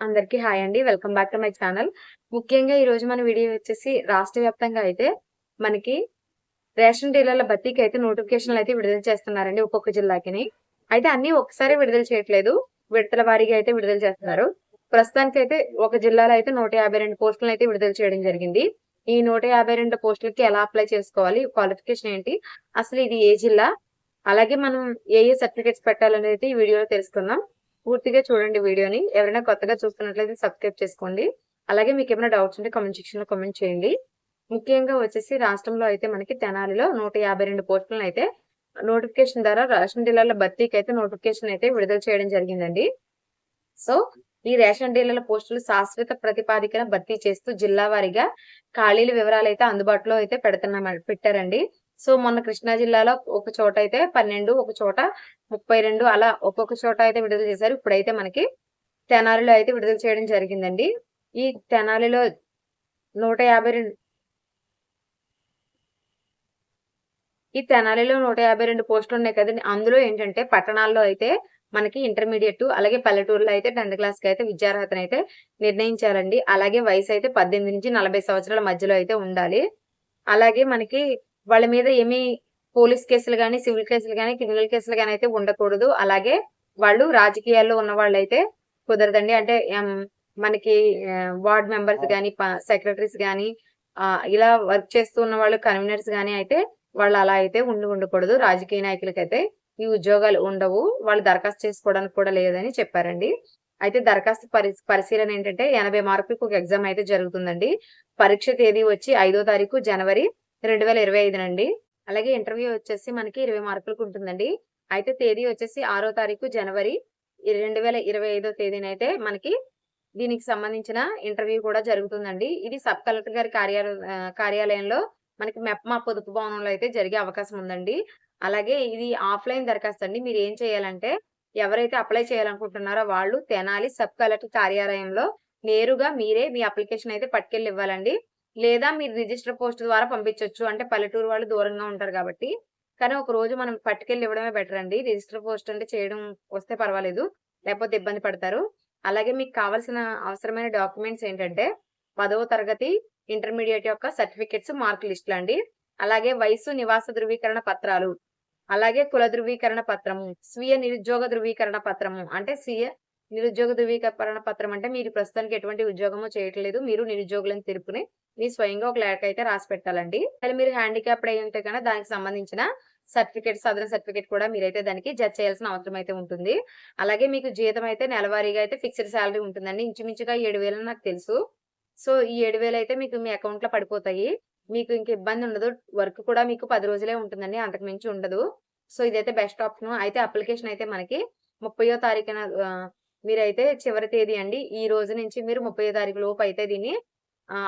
అందరికీ హాయ్ అండి. Welcome back to my channel. ముఖ్యంగా ఈ రోజు మన వీడియో వచ్చేసి రాష్ట్ర వ్యాప్తంగా అయితే మనకి రేషన్ డీలర్ల భర్తీకి అయితే నోటిఫికేషన్లు అయితే విడుదల చేస్తున్నారండి ఒక్కొక్క జిల్లాకి అయితే అన్ని ఒకసారి విడుదల చేయట్లేదు. విడతల వారీగా అయితే విడుదల చేస్తున్నారు. ప్రస్తుతానికి అయితే ఒక జిల్లాలో అయితే నూట యాభై రెండు పోస్టులను అయితే విడుదల చేయడం జరిగింది. ఈ నూట యాభై రెండు పోస్టులకి ఎలా అప్లై చేసుకోవాలి? క్వాలిఫికేషన్ ఏంటి? అసలు ఇది ఏ జిల్లా? అలాగే మనం ఏ ఏ సర్టిఫికేట్స్ పెట్టాలనేది ఈ వీడియోలో తెలుసుకుందాం. పూర్తిగా చూడండి వీడియోని. ఎవరైనా కొత్తగా చూస్తున్నట్లయితే సబ్స్క్రైబ్ చేసుకోండి. అలాగే మీకు ఏమైనా డౌట్స్ ఉంటే కమెంట్ సెక్షన్లో చేయండి. ముఖ్యంగా వచ్చేసి రాష్ట్రంలో అయితే మనకి తెనాలిలో నూట యాభై రెండు పోస్టులను అయితే నోటిఫికేషన్ ద్వారా రేషన్ డీలర్ల భర్తీకి అయితే నోటిఫికేషన్ అయితే విడుదల చేయడం జరిగిందండి. సో ఈ రేషన్ డీలర్ల పోస్టులు శాశ్వత ప్రతిపాదికన భర్తీ చేస్తూ జిల్లా వారీగా ఖాళీల వివరాలు అయితే అందుబాటులో అయితే పెడుతున్నా పెట్టారండి. సో మొన్న కృష్ణా జిల్లాలో ఒక చోట అయితే పన్నెండు ఒక చోట ముప్పై రెండు అలా ఒక్కొక్క చోట అయితే విడుదల చేశారు. ఇప్పుడైతే మనకి తెనాలిలో అయితే విడుదల చేయడం జరిగిందండి. ఈ తెనాలిలో నూట యాభై రెండు ఈ తెనాలిలో నూట యాభై రెండు పోస్టులు ఉన్నాయి కదండి. అందులో ఏంటంటే పట్టణాల్లో అయితే మనకి ఇంటర్మీడియట్ అలాగే పల్లెటూరులో అయితే టెన్త్ క్లాస్కి అయితే విద్యార్హతను అయితే నిర్ణయించాలండి. అలాగే వయసు అయితే పద్దెనిమిది నుంచి నలభై సంవత్సరాల మధ్యలో అయితే ఉండాలి. అలాగే మనకి వాళ్ళ మీద ఏమి పోలీస్ కేసులు కానీ సివిల్ కేసులు కానీ క్రిమినల్ కేసులు కానీ అయితే ఉండకూడదు. అలాగే వాళ్ళు రాజకీయాల్లో ఉన్న వాళ్ళు అయితే కుదరదండి. అంటే మనకి వార్డ్ మెంబర్స్ కానీ సెక్రటరీస్ కానీ ఇలా వర్క్ చేస్తూ ఉన్న వాళ్ళు కన్వీనర్స్ కానీ అయితే వాళ్ళు అలా అయితే ఉండి ఉండకూడదు. రాజకీయ నాయకులకైతే ఈ ఉద్యోగాలు ఉండవు. వాళ్ళు దరఖాస్తు చేసుకోవడానికి కూడా లేదని చెప్పారండి. అయితే దరఖాస్తు పరి పరిశీలన ఏంటంటే ఎనభై మార్కులకు ఒక ఎగ్జామ్ అయితే జరుగుతుందండి. పరీక్ష తేదీ వచ్చి ఐదో తారీఖు జనవరి రెండు వేల ఇరవై ఐదునండి అలాగే ఇంటర్వ్యూ వచ్చేసి మనకి ఇరవై మార్కులకు ఉంటుందండి. అయితే తేదీ వచ్చేసి ఆరో తారీఖు జనవరి రెండు వేల ఇరవై ఐదో తేదీనైతే మనకి దీనికి సంబంధించిన ఇంటర్వ్యూ కూడా జరుగుతుందండి. ఇది సబ్ కలెక్టర్ గారి కార్యాలయ కార్యాలయంలో మనకి మెప్మా పొదుపు భవనంలో అయితే జరిగే అవకాశం ఉందండి. అలాగే ఇది ఆఫ్లైన్ దరఖాస్తు అండి. మీరు ఏం చేయాలంటే ఎవరైతే అప్లై చేయాలనుకుంటున్నారో వాళ్ళు తెనాలి సబ్ కలెక్టర్ కార్యాలయంలో నేరుగా మీరే మీ అప్లికేషన్ అయితే పట్టుకెళ్ళి ఇవ్వాలండి. లేదా మీరు రిజిస్టర్ పోస్ట్ ద్వారా పంపించవచ్చు అంటే పల్లెటూరు వాళ్ళు దూరంగా ఉంటారు కాబట్టి. కానీ ఒక రోజు మనం పట్టుకెళ్ళి ఇవ్వడమే బెటర్ అండి. రిజిస్టర్ పోస్ట్ అంటే చేయడం వస్తే పర్వాలేదు. లేకపోతే ఇబ్బంది పడతారు. అలాగే మీకు కావాల్సిన అవసరమైన డాక్యుమెంట్స్ ఏంటంటే పదవ తరగతి ఇంటర్మీడియట్ యొక్క సర్టిఫికెట్స్ మార్క్ లిస్టులు అండి. అలాగే వయసు నివాస ధృవీకరణ పత్రాలు. అలాగే కుల ధృవీకరణ పత్రము స్వీయ నిరుద్యోగ ధృవీకరణ పత్రము. అంటే స్వీయ నిరుద్యోగ ధృవీకరణ పత్రం అంటే మీరు ప్రస్తుతానికి ఎటువంటి ఉద్యోగము చేయట్లేదు. మీరు నిరుద్యోగులను తెలుపుకుని మీ స్వయంగా ఒక లేఖ అయితే రాసి పెట్టాలండి. అలా మీరు హ్యాండిక్యాప్డ్ అయి ఉంటే కనుక దానికి సంబంధించిన సర్టిఫికేట్ సదర సర్టిఫికేట్ కూడా మీరైతే దానికి జడ్జ్ చేయాల్సిన అవసరం అయితే ఉంటుంది. అలాగే మీకు జీతం అయితే నెలవారీగా అయితే ఫిక్స్డ్ శాలరీ ఉంటుందండి. ఇంచుమించుగా ఏడు వేలు నాకు తెలుసు. సో ఈ ఏడు వేలు అయితే మీకు మీ అకౌంట్లో పడిపోతాయి. మీకు ఇంక ఇబ్బంది ఉండదు. వర్క్ కూడా మీకు పది రోజులే ఉంటుందండి. అంతకు మించి ఉండదు. సో ఇదైతే బెస్ట్ ఆప్షన్ అయితే అప్లికేషన్ అయితే మనకి ముప్పయో తారీఖున మీరైతే చివరి తేదీ అండి. ఈ రోజు నుంచి మీరు ముప్పై తారీఖు లోపు అయితే దీన్ని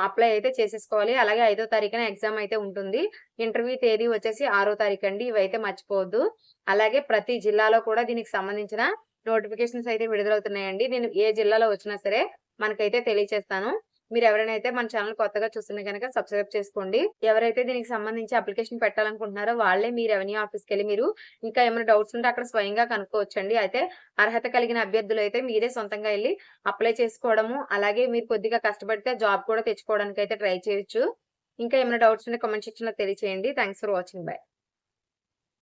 అప్లై అయితే చేసేసుకోవాలి. అలాగే ఐదో తారీఖున ఎగ్జామ్ అయితే ఉంటుంది. ఇంటర్వ్యూ తేదీ వచ్చేసి ఆరో తారీఖు అండి. ఇవైతే మర్చిపోవద్దు. అలాగే ప్రతి జిల్లాలో కూడా దీనికి సంబంధించిన నోటిఫికేషన్స్ అయితే విడుదలవుతున్నాయండి. నేను ఏ జిల్లాలో వచ్చినా సరే మనకైతే తెలియచేస్తాను. మీరు ఎవరైనా అయితే మన ఛానల్ కొత్తగా చూస్తున్న కనుక సబ్స్క్రైబ్ చేసుకోండి. ఎవరైతే దీనికి సంబంధించి అప్లికేషన్ పెట్టాలనుకుంటున్నారో వాళ్ళే మీ రెవెన్యూ ఆఫీస్కి వెళ్ళి మీరు ఇంకా ఏమైనా డౌట్స్ ఉంటే అక్కడ స్వయంగా కనుక్కోవచ్చండి. అయితే అర్హత కలిగిన అభ్యర్థులు అయితే మీరే సొంతంగా వెళ్ళి అప్లై చేసుకోవడము అలాగే మీరు కొద్దిగా కష్టపడితే జాబ్ కూడా తెచ్చుకోవడానికి అయితే ట్రై చేయొచ్చు. ఇంకా ఏమైనా డౌట్స్ ఉంటే కామెంట్ సెక్షన్లో తెలియచేయండి. Thanks for watching. బై.